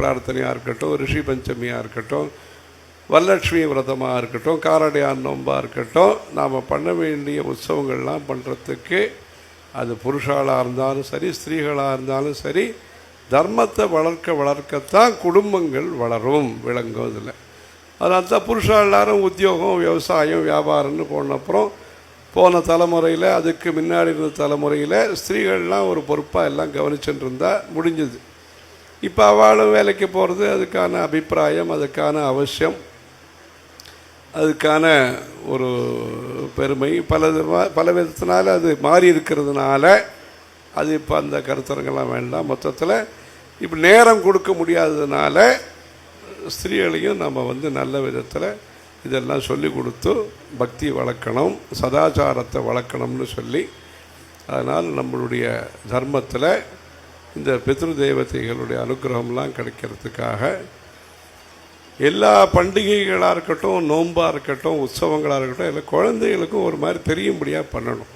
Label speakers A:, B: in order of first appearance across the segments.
A: பிரார்த்தனையாக இருக்கட்டும் ரிஷி பஞ்சமியாக இருக்கட்டும் வரலட்சுமி விரதமாக இருக்கட்டும் காரடையான் நோம்பாக இருக்கட்டும் நாம் பண்ண வேண்டிய உற்சவங்கள்லாம் பண்ணுறதுக்கு அது புருஷாளாக இருந்தாலும் சரி ஸ்திரீகளாக இருந்தாலும் சரி தர்மத்தை வளர்க்க வளர்க்கத்தான் குடும்பங்கள் வளரும் விளங்கும் இதில். அதனால தான் புருஷா எல்லாரும் உத்தியோகம் விவசாயம் வியாபாரம்னு போனப்புறம் போன தலைமுறையில் அதுக்கு முன்னாடி இருந்த தலைமுறையில் ஸ்திரீகள்லாம் ஒரு பொறுப்பாக எல்லாம் கவனிச்சுட்டு இருந்தால் முடிஞ்சது. இப்போ அவளும் வேலைக்கு போகிறது அதுக்கான அபிப்பிராயம் அதுக்கான அவசியம் அதுக்கான ஒரு பெருமை. பல பல விதத்தினால அது மாறி இருக்கிறதுனால அது இப்போ அந்த கருத்தரங்கெல்லாம் வேண்டாம். மொத்தத்தில் இப்போ நேரம் கொடுக்க முடியாததுனால ஸ்திரீகளையும் நம்ம வந்து நல்ல விதத்தில் இதெல்லாம் சொல்லி கொடுத்து பக்தி வளர்க்கணும் சதாச்சாரத்தை வளர்க்கணும்னு சொல்லி அதனால் நம்மளுடைய தர்மத்தில் இந்த பித்ரு தெய்வத்தைகளுடைய அனுகிரகம்லாம் கிடைக்கிறதுக்காக எல்லா பண்டிகைகளாக இருக்கட்டும் நோம்பாக இருக்கட்டும் உற்சவங்களாக இருக்கட்டும் இல்லை குழந்தைகளுக்கும் ஒரு மாதிரி தெரியும்படியாக பண்ணணும்.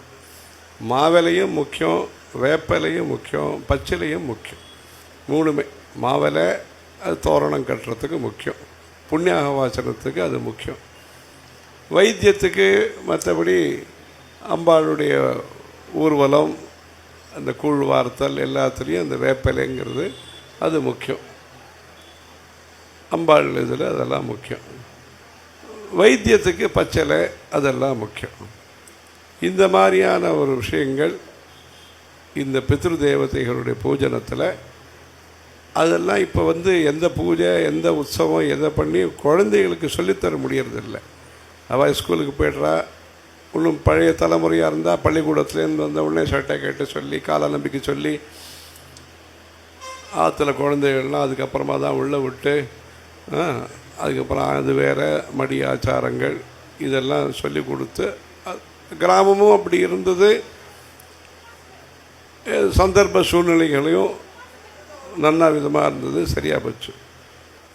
A: மாவிலையும் முக்கியம் வேப்பிலையும் முக்கியம் பச்சிலையும் முக்கியம். மூணுமே. மாவிலை அது தோரணம் கட்டுறதுக்கு முக்கியம். புண்ணியாக வாசனத்துக்கு அது முக்கியம். வைத்தியத்துக்கு மற்றபடி அம்பாளுடைய ஊர்வலம் அந்த கூழ் வார்த்தல் எல்லாத்துலேயும் அந்த வேப்பிலைங்கிறது அது முக்கியம். அம்பாள் இதில் அதெல்லாம் முக்கியம். வைத்தியத்துக்கு பச்சலை அதெல்லாம் முக்கியம். இந்த மாதிரியான ஒரு விஷயங்கள் இந்த பித்ரு தேவதைகளுடைய பூஜனத்தில் அதெல்லாம் இப்போ வந்து எந்த பூஜை எந்த உற்சவம் எதை பண்ணி குழந்தைகளுக்கு சொல்லித்தர முடியறதில்ல. அவள் ஸ்கூலுக்கு போய்ட்றா இன்னும் பழைய தலைமுறையாக இருந்தால் பள்ளிக்கூடத்துலேருந்து வந்த உடனே சட்டை கேட்டு சொல்லி கால நம்பிக்கை சொல்லி ஆற்றுல குழந்தைகள்லாம் அதுக்கப்புறமா தான் உள்ளே விட்டு அதுக்கப்புறம் அது வேறு மடி ஆச்சாரங்கள் இதெல்லாம் சொல்லி கொடுத்து கிராமமும் அப்படி இருந்தது. சந்தர்ப்ப சூழ்நிலைகளையும் நன்னா விதமாக இருந்தது சரியாக போச்சு.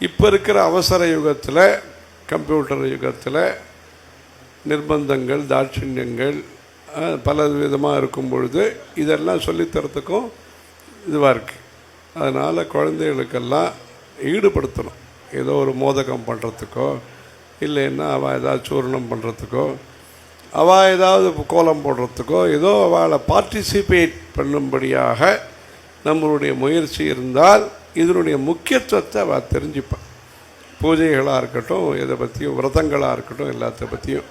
A: இப்போ இருக்கிற அவசர யுகத்தில் கம்ப்யூட்டர் யுகத்தில் நிர்பந்தங்கள் தாட்சிணியங்கள் பல விதமாக இருக்கும் பொழுது இதெல்லாம் சொல்லித்தரத்துக்கும் இதுவாக இருக்குது அதனால் குழந்தைகளுக்கெல்லாம் ஈடுபடுத்தணும். ஏதோ ஒரு மோதகம் பண்ணுறதுக்கோ இல்லைன்னா அவள் ஏதாவது சூர்ணம் பண்ணுறதுக்கோ அவள் ஏதாவது கோலம் போடுறதுக்கோ ஏதோ அவளை பார்ட்டிசிபேட் பண்ணும்படியாக நம்மளுடைய முயற்சி இருந்தால் இதனுடைய முக்கியத்துவத்தை அவள் தெரிஞ்சுப்பான் பூஜைகளாக இருக்கட்டும் எதை பற்றியும் விரதங்களாக இருக்கட்டும் எல்லாத்த பற்றியும்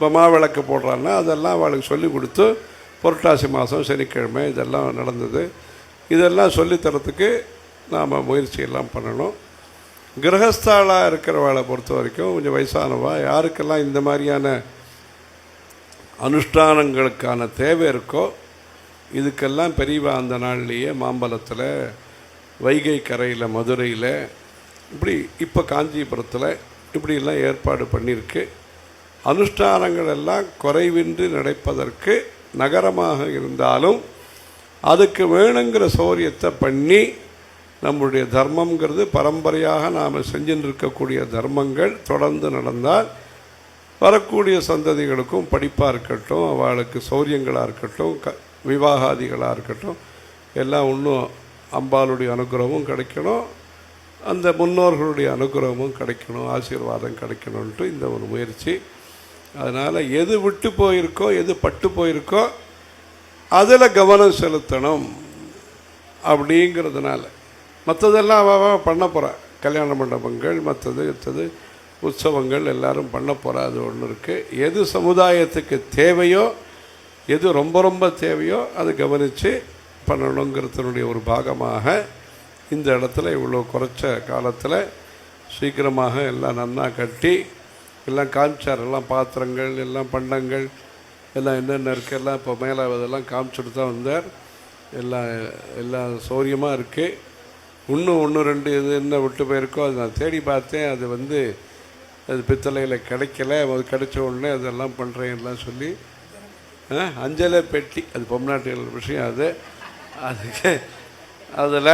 A: இப்போ மாவிளக்கு போடுறான்னா அதெல்லாம் அவளுக்கு சொல்லி கொடுத்து புரட்டாசி மாதம் சனிக்கிழமை இதெல்லாம் நடந்தது. இதெல்லாம் சொல்லித்தரத்துக்கு நாம் முயற்சியெல்லாம் பண்ணணும். கிரகஸ்தாளாக இருக்கிறவளை பொறுத்த வரைக்கும் கொஞ்சம் வயசானவா யாருக்கெல்லாம் இந்த மாதிரியான அனுஷ்டானங்களுக்கான தேவை இருக்கோ இதுக்கெல்லாம் பெரியவா அந்த நாள்லேயே மாம்பலத்தில் வைகை கரையில் மதுரையில் இப்படி இப்போ காஞ்சிபுரத்தில் இப்படியெல்லாம் ஏற்பாடு பண்ணியிருக்கு. அனுஷ்டானங்கள் எல்லாம் குறைவின்றி நடப்பதற்கு நகரமாக இருந்தாலும் அதுக்கு வேணுங்கிற சௌரியத்தை பண்ணி நம்முடைய தர்மங்கிறது பரம்பரையாக நாம் செஞ்சுட்டு இருக்கக்கூடிய தர்மங்கள் தொடர்ந்து நடந்தால் வரக்கூடிய சந்ததிகளுக்கும் படிப்பாக இருக்கட்டும் அவளுக்கு சௌரியங்களாக இருக்கட்டும் க விவாகாதிகளாக இருக்கட்டும் எல்லாம் இன்னும் அம்பாளுடைய அனுகிரகமும் கிடைக்கணும் அந்த முன்னோர்களுடைய அனுகிரகமும் கிடைக்கணும் ஆசீர்வாதம் கிடைக்கணுன்ட்டு இந்த ஒரு முயற்சி. அதனால் எது விட்டு போயிருக்கோ எது பட்டு போயிருக்கோ அதில் கவனம் செலுத்தணும் அப்படிங்கிறதுனால. மற்றதெல்லாம் அவ பண்ண போகிறா கல்யாண மண்டபங்கள் மற்றது மற்றது உற்சவங்கள் எல்லாரும் பண்ண போகிறா அது ஒன்று இருக்குது எது சமுதாயத்துக்கு தேவையோ எது ரொம்ப ரொம்ப தேவையோ அதை கவனித்து பண்ணணுங்கிறதுனுடைய ஒரு பாகமாக இந்த இடத்துல இவ்வளோ குறைச்ச காலத்தில் சீக்கிரமாக எல்லாம் நன்னா கட்டி எல்லாம் காமிச்சார். எல்லாம் பாத்திரங்கள் எல்லாம் பண்டங்கள் எல்லாம் என்னென்ன இருக்குது எல்லாம் இப்போ மேலே அதெல்லாம் காமிச்சுட்டு தான் வந்தார். எல்லாம் எல்லாம் சௌரியமாக இருக்குது இன்னும் ஒன்று ரெண்டு இது என்ன விட்டு போயிருக்கோ அது நான் தேடி பார்த்தேன். அது வந்து அது பித்தளையில் கிடைக்கல. அது கிடைச்ச உடனே அதெல்லாம் பண்ணுறேன் எல்லாம் சொல்லி அஞ்சலை பெட்டி அது பொம்நாட்டிகள் விஷயம் அது. அதுக்கு அதில்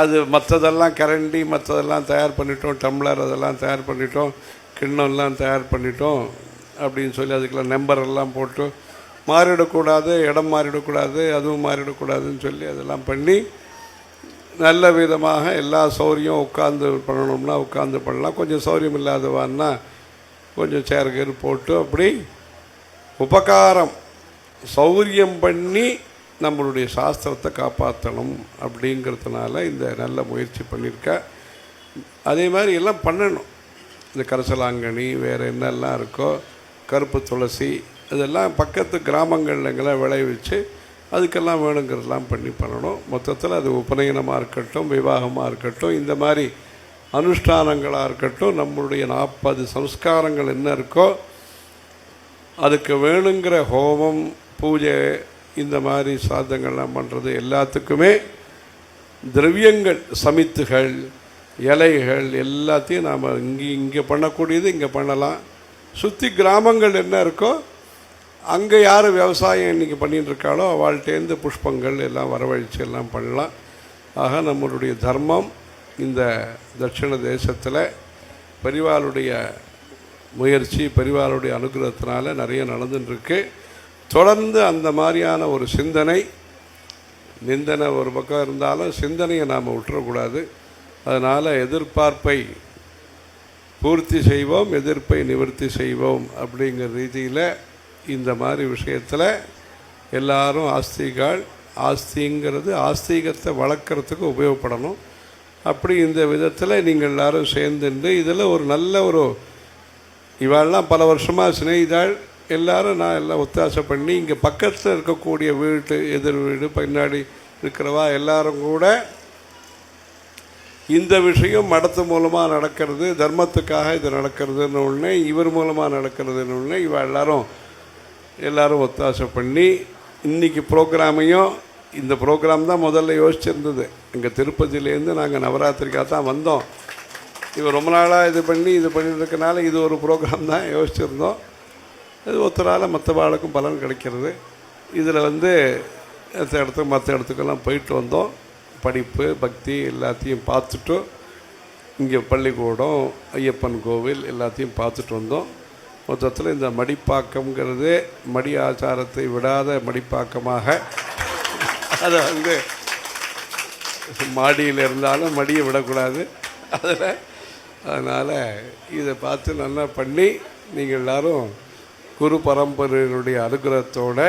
A: அது மற்றதெல்லாம் கரண்டி மற்றதெல்லாம் தயார் பண்ணிட்டோம். டம்ளர் அதெல்லாம் தயார் பண்ணிட்டோம். கிண்ணம்லாம் தயார் பண்ணிட்டோம் அப்படின்னு சொல்லி அதுக்கெல்லாம் நம்பரெல்லாம் போட்டு மாறிடக்கூடாது இடம் மாறிடக்கூடாது அதுவும் மாறிடக்கூடாதுன்னு சொல்லி அதெல்லாம் பண்ணி நல்ல விதமாக எல்லா சௌரியம் உட்காந்து பண்ணணும்னா உட்காந்து பண்ணலாம். கொஞ்சம் சௌரியம் இல்லாதவான்னா கொஞ்சம் சேர் போட்டு அப்படி உபகாரம் சௌரியம் பண்ணி நம்மளுடைய சாஸ்திரத்தை காப்பாற்றணும் அப்படிங்கிறதுனால இந்த நல்ல முயற்சி பண்ணியிருக்க. அதே மாதிரி எல்லாம் பண்ணணும். இந்த கரசலாங்கனி வேறு என்னெல்லாம் இருக்கோ கருப்பு துளசி இதெல்லாம் பக்கத்து கிராமங்கள்லங்கெல்லாம் விளைவிச்சு அதுக்கெல்லாம் வேணுங்கிறதெல்லாம் பண்ணி பண்ணணும். மொத்தத்தில் அது உபநயனமாக இருக்கட்டும் விவாகமாக இருக்கட்டும் இந்த மாதிரி அனுஷ்டானங்களாக இருக்கட்டும் நம்மளுடைய நாற்பது சம்ஸ்காரங்கள் என்ன இருக்கோ அதுக்கு வேணுங்கிற ஹோமம் பூஜை இந்த மாதிரி சாதங்கள்லாம் பண்ணுறது எல்லாத்துக்குமே திரவியங்கள் சமித்துகள் இலைகள் எல்லாத்தையும் நாம் இங்கே இங்கே பண்ணக்கூடியது இங்கே பண்ணலாம். சுற்றி கிராமங்கள் என்ன இருக்கோ அங்கே யார் விவசாயம் இன்றைக்கி பண்ணிகிட்டு இருக்காளோ அவள்கிட்டேருந்து புஷ்பங்கள் எல்லாம் வரவழைச்சு எல்லாம் பண்ணலாம். ஆக நம்மளுடைய தர்மம் இந்த தட்சிண தேசத்தில். பரிவாளுடைய முயற்சி பரிவாளுடைய அனுகிரகத்தினால நிறைய நடந்துட்டுருக்கு. தொடர்ந்து அந்த மாதிரியான ஒரு சிந்தனை நிந்தனை ஒரு பக்கம் இருந்தாலும் சிந்தனையை நாம் விட்டுறக்கூடாது அதனால் எதிர்பார்ப்பை பூர்த்தி செய்வோம் எதிர்ப்பை நிவர்த்தி செய்வோம் அப்படிங்கிற ரீதியில் இந்த மாதிரி விஷயத்தில் எல்லாரும் ஆஸ்திகால் ஆஸ்திங்கிறது ஆஸ்திகத்தை வளர்க்குறதுக்கு உபயோகப்படணும். அப்படி இந்த விதத்தில் நீங்கள் எல்லாரும் சேர்ந்துட்டு இதில் ஒரு நல்ல ஒரு இவாள்லாம் பல வருஷமாக சிநேகிதாள். எல்லாரும் நான் எல்லாம் ஒத்தாசை பண்ணி இங்கே பக்கத்தில் இருக்கக்கூடிய வீட்டு எதிர் வீடு பின்னாடி இருக்கிறவா எல்லாரும் கூட இந்த விஷயம் மடத்து மூலமாக நடக்கிறது தர்மத்துக்காக இது நடக்கிறதுன்னு ஒன்று இவர் மூலமாக நடக்கிறதுன்னு ஒன்று இவ எல்லாரும் எல்லாரும் ஒத்தாசை பண்ணி இன்னைக்கு ப்ரோக்ராமையும் இந்த ப்ரோக்ராம் தான் முதல்ல யோசிச்சிருந்தது. இங்கே திருப்பதியிலேருந்து நாங்கள் நவராத்திரிக்காக தான் வந்தோம். இவர் ரொம்ப நாளாக இது பண்ணி இது பண்ணிட்டு இது ஒரு ப்ரோக்ராம் தான் யோசிச்சிருந்தோம். இது ஒருத்தரால் மற்ற வாளுக்கும் பலன் கிடைக்கிறது. இதில் வந்து மற்ற இடத்துக்கு மற்ற இடத்துக்கெல்லாம் போயிட்டு வந்தோம். படிப்பு பக்தி எல்லாத்தையும் பார்த்துட்டு இங்கே பள்ளிக்கூடம் ஐயப்பன் கோவில் எல்லாத்தையும் பார்த்துட்டு வந்தோம். மொத்தத்தில் இந்த மடிப்பாக்கம்ங்கிறது மடி ஆச்சாரத்தை விடாத மடிப்பாக்கமாக. அதை வந்து மாடியில் இருந்தாலும் மடியை விடக்கூடாது. அதில் அதனால் இதை பார்த்து நல்லா பண்ணி நீங்கள் எல்லாரும் குரு பரம்பரையினுடைய அனுகிரகத்தோடு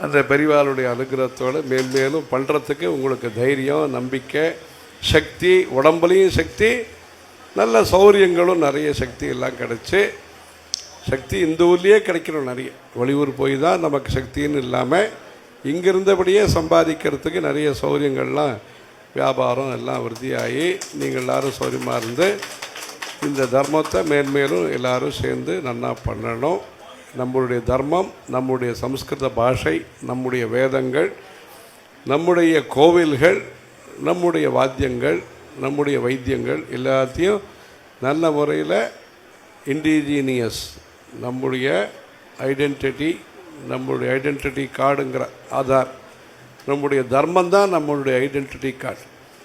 A: அந்த பெரிவாளுடைய அனுகிரகத்தோடு மேன்மேலும் பண்ணுறதுக்கு உங்களுக்கு தைரியம் நம்பிக்கை சக்தி உடம்புலையும் சக்தி நல்ல சௌரியங்களும் நிறைய சக்தி எல்லாம் கிடச்சி சக்தி இந்த ஊர்லேயே கிடைக்கணும் நிறைய. வெளியூர் போய் தான் நமக்கு சக்தின்னு இல்லாமல் இங்கிருந்தபடியே சம்பாதிக்கிறதுக்கு நிறைய சௌரியங்கள்லாம் வியாபாரம் எல்லாம் விருத்தியாகி நீங்கள் எல்லாரும் சௌரியமாக இருந்து இந்த தர்மத்தை மேன்மேலும் எல்லோரும் சேர்ந்து நன்னா பண்ணணும். நம்மளுடைய தர்மம் நம்முடைய சம்ஸ்கிருத பாஷை நம்முடைய வேதங்கள் நம்முடைய கோவில்கள் நம்முடைய வாத்தியங்கள் நம்முடைய வைத்தியங்கள் எல்லாத்தையும் நல்ல முறையில் இண்டிஜீனியஸ் நம்முடைய ஐடென்டிட்டி நம்மளுடைய ஐடென்டிட்டி கார்டுங்கிற ஆதார். நம்முடைய தர்மம் தான் நம்மளுடைய ஐடென்டிட்டி கார்டு